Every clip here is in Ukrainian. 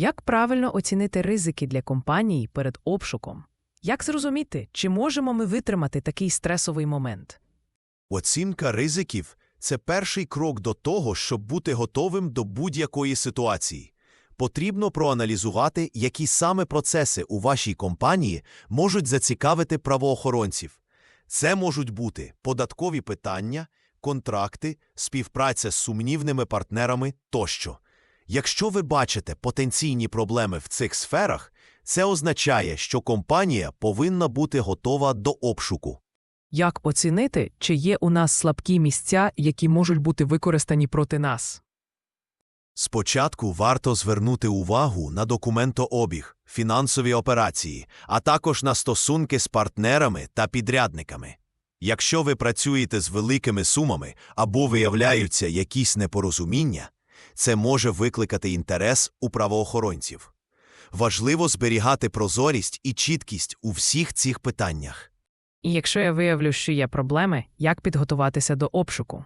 Як правильно оцінити ризики для компанії перед обшуком? Як зрозуміти, чи можемо ми витримати такий стресовий момент? Оцінка ризиків це перший крок до того, щоб бути готовим до будь-якої ситуації. Потрібно проаналізувати, які саме процеси у вашій компанії можуть зацікавити правоохоронців. Це можуть бути податкові питання, контракти, співпраця з сумнівними партнерами тощо. Якщо ви бачите потенційні проблеми в цих сферах, це означає, що компанія повинна бути готова до обшуку. Як оцінити, чи є у нас слабкі місця, які можуть бути використані проти нас? Спочатку варто звернути увагу на документообіг, фінансові операції, а також на стосунки з партнерами та підрядниками. Якщо ви працюєте з великими сумами або виявляються якісь непорозуміння, це може викликати інтерес у правоохоронців. Важливо зберігати прозорість і чіткість у всіх цих питаннях. І якщо я виявлю, що є проблеми, як підготуватися до обшуку?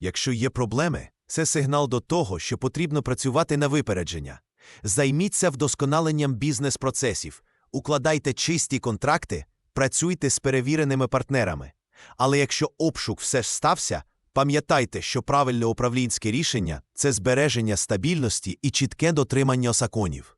Якщо є проблеми, це сигнал до того, що потрібно працювати на випередження. Займіться вдосконаленням бізнес-процесів, укладайте чисті контракти, працюйте з перевіреними партнерами. Але якщо обшук все ж стався, пам'ятайте, що правильне управлінське рішення це збереження стабільності і чітке дотримання законів.